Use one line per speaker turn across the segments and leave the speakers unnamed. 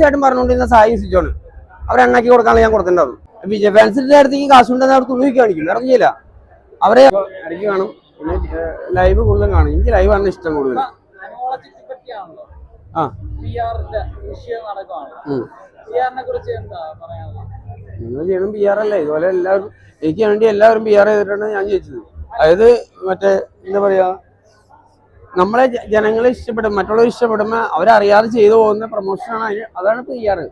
തീർച്ചയായിട്ടും പറഞ്ഞുകൊണ്ടിരുന്ന സായി സിജോണ് അവരെ എണ്ണാക്കി കൊടുക്കാനുള്ള ഞാൻ കൊടുത്തിട്ടുണ്ടാവും. വിജയ ഫാൻസിന്റെ അടുത്തേക്ക് കാശുണ്ടെന്ന് അവർ തുള്ളി കാണിക്കില്ല ഇറങ്ങിയില്ല അവരെ ഇടയ്ക്ക് കാണും. പിന്നെ ലൈവ് കൂടുതലും കാണും. എനിക്ക് ലൈവ് ആണ് ഇഷ്ടം കൂടുതൽ. ആ നിങ്ങൾ ചെയ്യണം പി ആർ അല്ലേ ഇതുപോലെ എല്ലാവരും എനിക്ക് വേണ്ടി എല്ലാവരും പി ആർ ചെയ്തിട്ടാണ് ഞാൻ ജയിച്ചത്. അതായത് മറ്റേ എന്താ പറയാ നമ്മളെ ജനങ്ങളെ ഇഷ്ടപ്പെടും മറ്റുള്ളവർ ഇഷ്ടപ്പെടുമ്പോൾ അവരറിയാതെ ചെയ്തു പോകുന്ന പ്രൊമോഷനാണ് അതിന് അതാണ് പി ചെയ്യാറ്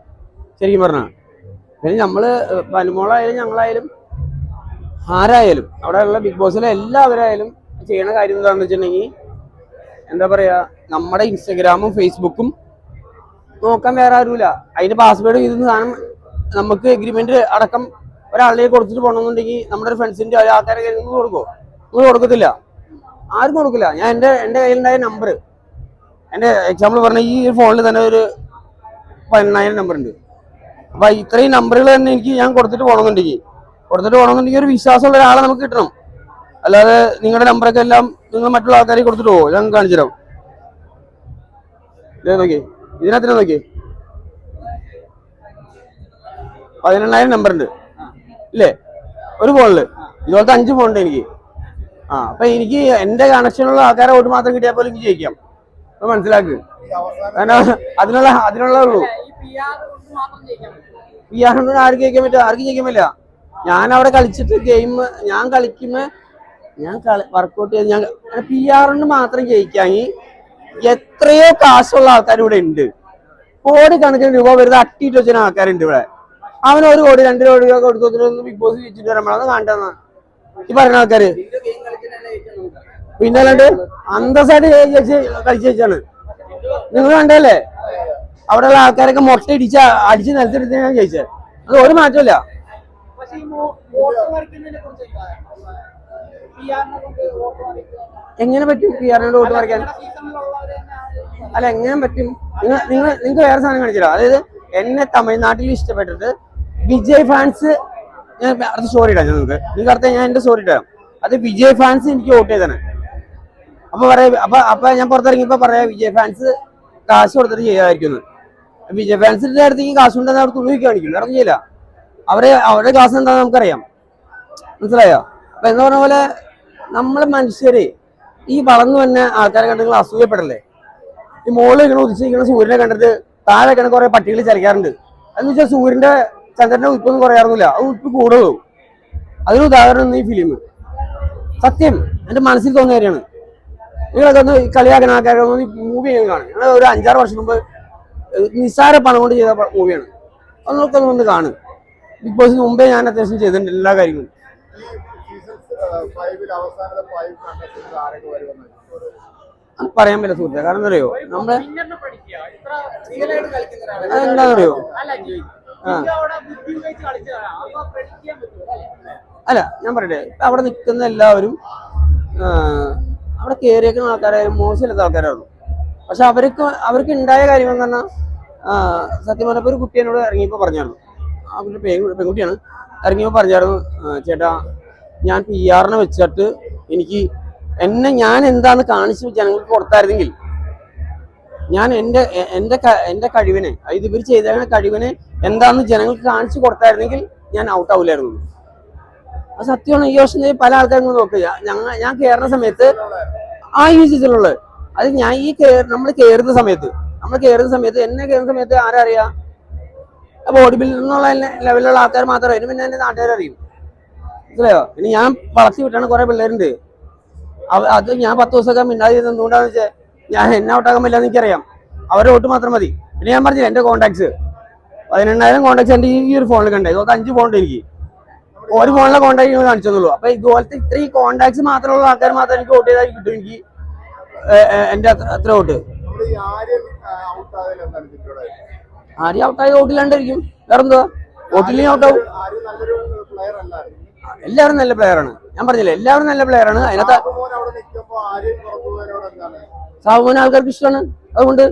ശരിക്കും പറഞ്ഞാൽ പിന്നെ നമ്മൾ പനിമോളായാലും ഞങ്ങളായാലും ആരായാലും അവിടെയുള്ള ബിഗ് ബോസിലെ എല്ലാവരായാലും ചെയ്യണ കാര്യം എന്താണെന്ന് വെച്ചിട്ടുണ്ടെങ്കിൽ എന്താ പറയാ നമ്മുടെ ഇൻസ്റ്റഗ്രാമും ഫേസ്ബുക്കും നോക്കാൻ വേറെ ആരുമില്ല. അതിന്റെ പാസ്വേഡ് ഇത് സാധനം നമുക്ക് എഗ്രിമെന്റ് അടക്കം ഒരാളിലേക്ക് കൊടുത്തിട്ട് പോകണമെന്നുണ്ടെങ്കിൽ നമ്മുടെ ഒരു ഫ്രണ്ട്സിന്റെ ആൾക്കാരെ കയ്യിൽ നിന്ന് കൊടുക്കോ? നിങ്ങൾ കൊടുക്കത്തില്ല. ആരും കൊടുക്കില്ല. ഞാൻ എന്റെ എന്റെ കയ്യിലുണ്ടായ നമ്പർ എന്റെ എക്സാമ്പിൾ പറഞ്ഞ ഈ ഫോണിൽ തന്നെ ഒരു പതിനെണ്ണായിരം നമ്പർ ഉണ്ട്. അപ്പൊ ഇത്രയും നമ്പറുകൾ തന്നെ എനിക്ക് ഞാൻ കൊടുത്തിട്ട് പോകണമെന്നുണ്ടെങ്കിൽ കൊടുത്തിട്ട് പോകണമെന്നുണ്ടെങ്കിൽ ഒരു വിശ്വാസമുള്ള ഒരാളെ നമുക്ക് കിട്ടണം. അല്ലാതെ നിങ്ങളുടെ നമ്പറൊക്കെ എല്ലാം നിങ്ങൾ മറ്റുള്ള ആൾക്കാരെ കൊടുത്തിട്ട് പോകും ഞാൻ കാണിച്ചു തരാം. ഇതേ നോക്കി. ഇതിനകത്തിന് നോക്കി. പതിനെണ്ണായിരം നമ്പർ ഉണ്ട്. ഇല്ലേ? ഒരു ഫോണിൽ ഇതുപോലത്തെ അഞ്ച് ഫോണുണ്ട് എനിക്ക്. ആ അപ്പൊ എനിക്ക് എന്റെ കണക്ഷനുള്ള ആൾക്കാരെ വോട്ട് മാത്രം കിട്ടിയാൽ പോലും എനിക്ക് ജയിക്കാം. അപ്പൊ മനസ്സിലാക്ക്. അതിനുള്ള അതിനുള്ള ഉള്ളൂ.
പി ആർ കൊണ്ട്
ആർക്ക് ജയിക്കാൻ പറ്റും ആർക്കും ജയിക്കാൻ പറ്റില്ല. ഞാൻ അവിടെ കളിച്ചിട്ട് ഗെയിം ഞാൻ കളിക്കുമ്പോ ഞാൻ വർക്കൗട്ട് ചെയ്ത് ഞാൻ പി കൊണ്ട് മാത്രം ജയിക്കാമെങ്കിൽ എത്രയോ കാശുള്ള ആൾക്കാർ ഇവിടെ ഉണ്ട്. കോടിക്കണക്കിന് രൂപ വെറുതെ അട്ടിയിട്ട് വെച്ച ആൾക്കാരുണ്ട് ഇവിടെ. അവന് ഒരു കോടി രണ്ട് കോടി കൊടുത്തു ബിഗ് ബോസ് ജയിച്ചിട്ട് വരാൻ കാണണ്ടെന്ന ഈ പറയുന്ന ആൾക്കാര്. പിന്നെ അല്ലാണ്ട് അന്തസ്സായിട്ട് ചേച്ചി കഴിച്ചു വെച്ചാണ് നിങ്ങൾ കണ്ടല്ലേ അവിടെയുള്ള ആൾക്കാരൊക്കെ മുട്ട ഇടിച്ച അടിച്ച് നിലത്തെടുത്ത് ഞാൻ ജയിച്ചത്. അത് ഒരു മാറ്റമില്ല എങ്ങനെ പറ്റും പി ആറിനോട് വോട്ട്
മറിക്കാൻ?
അല്ല എങ്ങനെ പറ്റും? നിങ്ങൾ നിങ്ങൾ നിങ്ങൾക്ക് വേറെ സാധനം കാണിച്ചില്ല അതായത് എന്നെ തമിഴ്നാട്ടിൽ ഇഷ്ടപ്പെട്ടിട്ട് വിജയ് ഫാൻസ് ഞാൻ അടുത്ത സ്റ്റോറി ഇടാം നിങ്ങൾക്ക്. നിങ്ങൾക്ക് അടുത്ത ഞാൻ എന്റെ സ്റ്റോറി ഇടാം അത് വിജയ് ഫാൻസ് എനിക്ക് വോട്ട് ചെയ്താണ് അപ്പൊ പറയാ അപ്പൊ അപ്പൊ ഞാൻ പുറത്തിറങ്ങിയപ്പോ പറയാ വിജയ് ഫാൻസ് കാശ് കൊടുത്തിട്ട് ചെയ്യാതിരിക്കുന്നു. വിജയ് ഫാൻസിന്റെ അടുത്തേക്ക് കാശ് ഉണ്ടെന്ന് അവർ തുണി കാണിക്കും വേറെ ചെയ്യില്ല. അവരെ അവരുടെ കാശ് എന്താണെന്ന് നമുക്കറിയാം. മനസ്സിലായോ? അപ്പൊ എന്ന് പറഞ്ഞ പോലെ നമ്മൾ മനുഷ്യര് ഈ വളർന്നു തന്നെ ആൾക്കാരെ കണ്ടെങ്കിൽ അസൂയപ്പെടല്ലേ? ഈ മുകളിൽ ഇങ്ങനെ ഉദിച്ചിരിക്കുന്ന സൂര്യനെ കണ്ടിട്ട് താഴെ കിടന്ന് കുറെ പട്ടികൾ ചലിക്കാറുണ്ട്. എന്ന് വെച്ചാൽ സൂര്യന്റെ ചന്ദ്രന്റെ ഉപ്പൊന്നും കുറയാറൊന്നുമില്ല. അത് ഉപ്പ് കൂടുള്ളൂ അതിന് ഉദാഹരണം ഈ ഫിലിം സത്യം എന്റെ മനസ്സിൽ തോന്നിയ കാര്യമാണ്. നിങ്ങളൊക്കെ ഒന്ന് കളിയാക്കുന്ന ആൾക്കാരൊക്കെ ഒന്ന് മൂവി കാണും. ഞങ്ങൾ ഒരു അഞ്ചാറ് വർഷം മുമ്പ് നിസ്സാര പണം കൊണ്ട് ചെയ്ത മൂവിയാണ് അതൊക്കെ ഒന്ന് കാണും. ബിഗ് ബോസിന് മുമ്പേ ഞാൻ അത്യാവശ്യം ചെയ്തിട്ടുണ്ട് എല്ലാ കാര്യങ്ങളും. അത് പറയാൻ പറ്റില്ല സുഹൃത്തെ. കാരണം അറിയോ നമ്മൾ അറിയോ
അല്ല
ഞാൻ പറയട്ടെ. അവിടെ നിൽക്കുന്ന എല്ലാവരും അവിടെ കയറിയേക്കുന്ന ആൾക്കാരായാലും മോശമില്ലാത്ത ആൾക്കാരായിരുന്നു പക്ഷെ അവർക്ക് അവർക്ക് ഉണ്ടായ കാര്യം എന്ന് പറഞ്ഞാൽ സത്യം പറഞ്ഞപ്പോൾ ഒരു കുട്ടി എന്നോട് ഇറങ്ങിയപ്പോൾ പറഞ്ഞായിരുന്നു. പേ- പെൺകുട്ടിയാണ്. ഇറങ്ങിയപ്പോൾ പറഞ്ഞായിരുന്നു ചേട്ടാ ഞാൻ പി ആറിനെ വെച്ചിട്ട് എനിക്ക് എന്നെ ഞാൻ എന്താന്ന് കാണിച്ചു ജനങ്ങൾക്ക് കൊടുത്തായിരുന്നെങ്കിൽ ഞാൻ എന്റെ എന്റെ എന്റെ കഴിവിനെ അതായത് ഇവർ ചെയ്ത കഴിവിനെ എന്താന്ന് ജനങ്ങൾക്ക് കാണിച്ചു കൊടുത്തായിരുന്നെങ്കിൽ ഞാൻ ഔട്ട് ആവില്ലായിരുന്നു. സത്യമാണ് ഈ ഓപ്ഷൻ പല ആൾക്കാരും നോക്കില്ല ഞങ്ങൾ ഞാൻ കയറുന്ന സമയത്ത് ആ ഈ സീസണിലുള്ളത് അത് ഞാൻ ഈ നമ്മൾ കയറുന്ന സമയത്ത് നമ്മൾ കയറുന്ന സമയത്ത് എന്നെ കയറുന്ന സമയത്ത് ആരറിയാ? ബോഡി ബിൽഡർ എന്നുള്ള ലെവലിലുള്ള ആൾക്കാർ മാത്രമേ അതിന് പിന്നെ എന്റെ നാട്ടുകാരറിയും മനസ്സിലായോ? ഇനി ഞാൻ വളർത്തി വിട്ടാണ് കുറെ പിള്ളേരുണ്ട്. അത് ഞാൻ പത്ത് ദിവസമൊക്കെ മിണ്ടാതിരുന്നത് എന്തുകൊണ്ടാന്ന് വെച്ചാൽ ഞാൻ എന്നെ ഔട്ടാക്കാൻ പറ്റില്ല എനിക്ക് അവരെ വോട്ട് മാത്രം മതി. പിന്നെ ഞാൻ പറഞ്ഞില്ല എന്റെ കോൺടാക്ട്സ് പതിനെണ്ണായിരം കോൺടാക്ട്സ് എന്റെ ഈ ഒരു ഫോണിൽ കണ്ടേ. ഇതൊക്കെ അഞ്ച് ഫോണുണ്ട് എനിക്ക്. ഒരു ഫോണിലെ കോണ്ടാക്ട് കാണിച്ചതുള്ളൂ അപ്പൊ ഇതുപോലത്തെ ഇത്രയും കോണ്ടാക്ട്സ് മാത്രമുള്ള ആൾക്കാർ മാത്രം എനിക്ക് വോട്ട് ചെയ്താൽ കിട്ടും. എനിക്ക് എന്റെ അത്ര വോട്ട്
നമ്മൾ ഈ ആര്യൻ ഔട്ട് ആയതിൽ എന്താണ് ചിറ്റോടെ
ആരും ഔട്ടായി വോട്ടില്ലാണ്ടിരിക്കും വേറെന്തുവാ? വോട്ടില്ലെങ്കിൽ ഔട്ടാവും എല്ലാവരും നല്ല പ്ലെയറാണ് ഞാൻ പറഞ്ഞില്ല എല്ലാവരും നല്ല പ്ലെയറാണ് അതിനകത്ത്
സാബുമോന
സാബുമോൻ ആൾക്കാർക്ക് ഇഷ്ടമാണ്. അതുകൊണ്ട്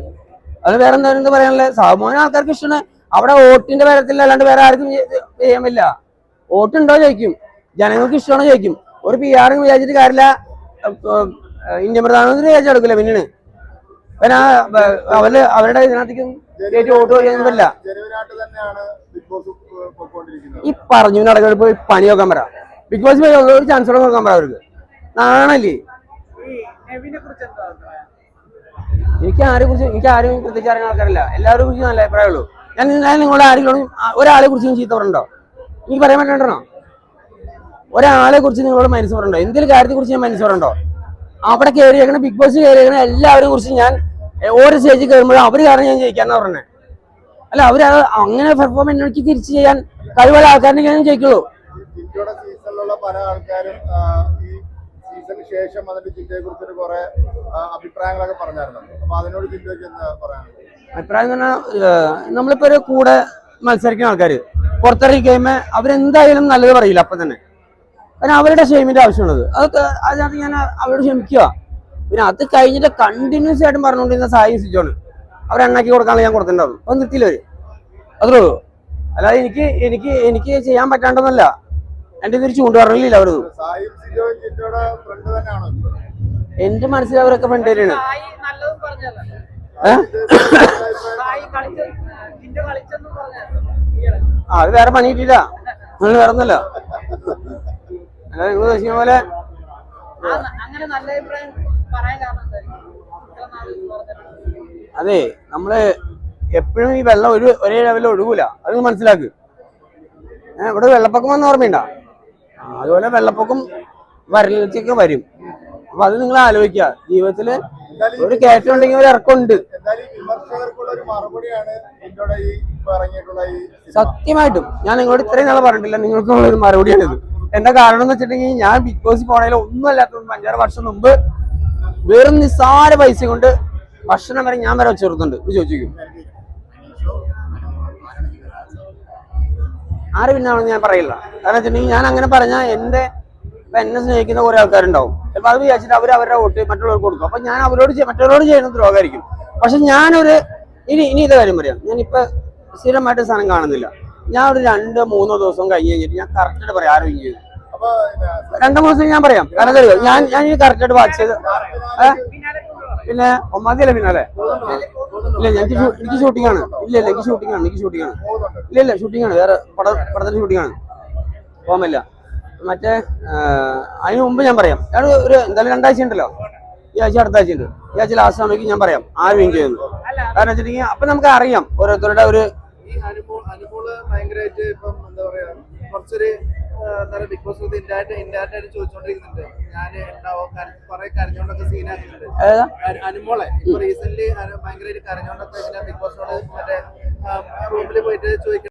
അത് വേറെ എന്താ എന്താ പറയാനുള്ളത് സാബുമോൻ ആൾക്കാർക്ക് ഇഷ്ടമാണ്. അവിടെ വോട്ടിന്റെ കാര്യത്തിൽ അല്ലാണ്ട് വേറെ ആർക്കും ചെയ്യാൻ പറ്റില്ല. വോട്ടുണ്ടോ ചോദിക്കും. ജനങ്ങൾക്ക് ഇഷ്ടമാണോ ചോദിക്കും. ഒരു പി ആർ വിചാരിച്ചിട്ട് കാര്യമില്ല. ഇന്ത്യൻ പ്രധാനമന്ത്രി വിചാരിച്ചു കൊടുക്കില്ല പിന്നീട്. പിന്നെ അവർ അവരുടെ ഇതിനകത്തേക്കും ഈ പറഞ്ഞു നടക്കുന്ന പണി നോക്കാൻ പറ. ബിഗ് ബോസ് പോയി ഒരു ചാൻസ് കൂടെ നോക്കാൻ പറ അവർക്ക്. നാണല്ലേ? എനിക്ക് ആരെ കുറിച്ച് എനിക്ക് ആരും പ്രത്യേകിച്ച് അറിയാൻ ആൾക്കാരില്ല. എല്ലാവരെ കുറിച്ച് നല്ല അഭിപ്രായമുള്ളൂ. ഞാൻ ഞാൻ നിങ്ങളുടെ ആരെങ്കിലും ഒരാളെ കുറിച്ച് ചീത്ത പറഞ്ഞോ എനിക്ക് പറയാൻ പറ്റണ്ടോ ഒരാളെ കുറിച്ച് നിങ്ങളോട് മനസ്സ് പറയണ്ടോ എന്തെങ്കിലും കാര്യത്തെ കുറിച്ച് ഞാൻ മനസ്സ് പറയണ്ടോ അവിടെ കയറിയേക്കണ ബിഗ് ബോസ് കയറിയേക്കണ എല്ലാവരെയും കുറിച്ച് ഞാൻ ഓരോ സ്റ്റേജിൽ കയറുമ്പോഴും അവർ കാരണം ഞാൻ ജയിക്കാന്നാ പറഞ്ഞത് അല്ല അവർ അങ്ങനെ പെർഫോം എനിക്ക് തിരിച്ചു ചെയ്യാൻ കഴിവുള്ള ആൾക്കാരെ ഞാൻ ജയിക്കുള്ളൂ.
സീസണിലുള്ള പല ആൾക്കാരും ഈ സീസണിന് ശേഷം അതിന്റെ ജിൻഡയെ കുറിച്ചൊരു കുറെ അഭിപ്രായങ്ങളൊക്കെ പറഞ്ഞായിരുന്നു. അപ്പൊ അതിനോട് ജിൻഡോയ്ക്ക് എന്താ പറയാനുള്ളത്?
അഭിപ്രായം എന്ന് പറഞ്ഞാൽ നമ്മളിപ്പോ ഒരു കൂടെ മത്സരിക്കുന്ന ആൾക്കാര്. പുറത്തിറങ്ങി കഴിയുമ്പോൾ അവരെന്തായാലും നല്ലത് പറയില്ല അപ്പൊ തന്നെ. കാരണം അവരുടെ ക്ഷേമിന്റെ ആവശ്യമുള്ളത്. അതൊക്കെ അതിനകത്ത് ഞാൻ അവരോട് ക്ഷമിക്കുക. പിന്നെ അത് കഴിഞ്ഞിട്ട് കണ്ടിന്യൂസ് ആയിട്ടും പറഞ്ഞുകൊണ്ടിരുന്ന സായി സിജോണ് അവരെണ്ണാക്കി കൊടുക്കാനുള്ള ഞാൻ കൊടുത്തിട്ടുണ്ടാവും അപ്പൊ നിർത്തിയില്ല അത്രേ ഉള്ളൂ. അല്ലാതെ എനിക്ക് എനിക്ക് എനിക്ക് ചെയ്യാൻ പറ്റാണ്ടെന്നല്ല എന്റെ ഇതൊരു ചൂണ്ടുപറഞ്ഞില്ല അവരത്? എന്റെ മനസ്സിൽ അവരൊക്കെ ഫ്രണ്ട് തന്നെയാണ്. ഏഹ്
സായി കളിച്ച ജിന്റെ കളിച്ചെന്നും പറഞ്ഞു
ആ അത് വേറെ പണി കിട്ടിയില്ല നിങ്ങൾ വേറെ ഒന്നല്ല നിങ്ങൾ ഉദ്ദേശിക്കുന്ന പോലെ അതെ നമ്മൾ എപ്പോഴും ഈ വെള്ളം ഒരു ഒരേ ലെവലിൽ ഒഴുകൂല. അത് മനസ്സിലാക്ക്. ഏഹ് ഇവിടെ വെള്ളപ്പൊക്കം വന്ന ഓർമ്മയുണ്ട? അതുപോലെ വെള്ളപ്പൊക്കം വരൾച്ചയൊക്കെ വരും. അപ്പൊ അത് നിങ്ങൾ ആലോചിക്കുക.
ജീവിതത്തിൽ
ഒരു കയറ്റം ഉണ്ടെങ്കിൽ ഒരു ഇറക്കമുണ്ട്.
മറുപടിയാണ്
സത്യമായിട്ടും. ഞാൻ നിങ്ങളോട് ഇത്രയും നാളെ പറഞ്ഞിട്ടില്ല. നിങ്ങൾക്കുള്ള ഒരു മറുപടിയാണിത് എന്താ കാരണം എന്ന് വെച്ചിട്ടുണ്ടെങ്കിൽ ഞാൻ ബിഗ് ബോസ് പോണതിൽ ഒന്നും അല്ലാത്തതുകൊണ്ട് അഞ്ചാറ് വർഷം മുമ്പ് വെറും നിസ്സാര പൈസ കൊണ്ട് ഭക്ഷണം വരെ ഞാൻ വരെ വെച്ചെടുത്തുണ്ട് ഇത് ചോദിക്കും ആര് പിന്നാണെന്ന് ഞാൻ പറയില്ല. കാരണം വെച്ചിട്ടുണ്ടെങ്കിൽ ഞാൻ അങ്ങനെ പറഞ്ഞാൽ എന്റെ ഇപ്പൊ എന്നെ സ്നേഹിക്കുന്ന കുറെ ആൾക്കാരുണ്ടാവും. ചിലപ്പോൾ അത് വിചാരിച്ചിട്ട് അവർ അവരുടെ വോട്ട് മറ്റുള്ളവർക്ക് കൊടുക്കും. അപ്പൊ ഞാൻ അവരോട് മറ്റുള്ളവരോട് ചെയ്യുന്ന ദ്രോഹമായിരിക്കും. പക്ഷെ ഞാനൊരു ഇനി ഇനി ഇത് കാര്യം പറയാം. ഞാൻ ഇപ്പൊ സ്ഥിരമായിട്ട് സാധനം കാണുന്നില്ല. ഞാൻ ഒരു രണ്ടോ മൂന്നോ ദിവസം കഴിഞ്ഞ് കഴിഞ്ഞിട്ട് ഞാൻ കറക്റ്റായിട്ട് പറയാം. ആരും
പിന്നെ
രണ്ടു മൂന്ന് ദിവസം ഞാൻ പറയാം. കാരണം എന്താ ഞാൻ ഞാൻ ഈ കറക്റ്റായിട്ട് വാച്ച് ചെയ്ത് പിന്നെ ഒമ്പതാം പിന്നാലെ ഇല്ല എനിക്ക് എനിക്ക് ഷൂട്ടിംഗ് ആണ്. ഇല്ല ഇല്ല എനിക്ക് ഷൂട്ടിംഗ് ആണ്. എനിക്ക് ഷൂട്ടിംഗ് ആണ്. ഇല്ല ഇല്ല ഷൂട്ടിംഗ് ആണ്. വേറെ പട പടത്തിന്റെ ഷൂട്ടിംഗ് ആണ്. പറ്റില്ല മറ്റേ അതിന് മുമ്പ് ഞാൻ പറയാം. ഞാൻ ഒരു എന്തായാലും രണ്ടാഴ്ച ഉണ്ടല്ലോ ഈ ആഴ്ച അടുത്ത ആഴ്ച ഉണ്ട് ഈ ആഴ്ച ലാസ്റ്റ് സമയത്ത് ഞാൻ പറയാം. ആരും വിൻ ചെയ്യുന്നു. കാരണം വെച്ചിട്ടുണ്ടെങ്കിൽ അപ്പൊ നമുക്ക് അറിയാം ഓരോരുത്തരുടെ ഒരു
ഭയങ്കരമായിട്ട് ഇപ്പം എന്താ പറയാ കുറച്ചൊരു ആ, ബിഗ് ബോസ് ഇൻഡയറക്റ്റ് ഇൻഡയറക്റ്റ് ആയിട്ട് ചോദിച്ചോണ്ടിരിക്കുന്നുണ്ട്. ഞാൻ ഉണ്ടാവോ? കുറെ കരഞ്ഞോണ്ടൊക്കെ സീനാക്കുന്നുണ്ട് അനുമോളെ. ഇപ്പൊ റീസെന്റ് ഭയങ്കരമായിട്ട് കരഞ്ഞോണ്ടൊക്കെ ബിഗ് ബോസിനോട് മറ്റേ റൂമിൽ പോയിട്ട് ചോദിക്കണം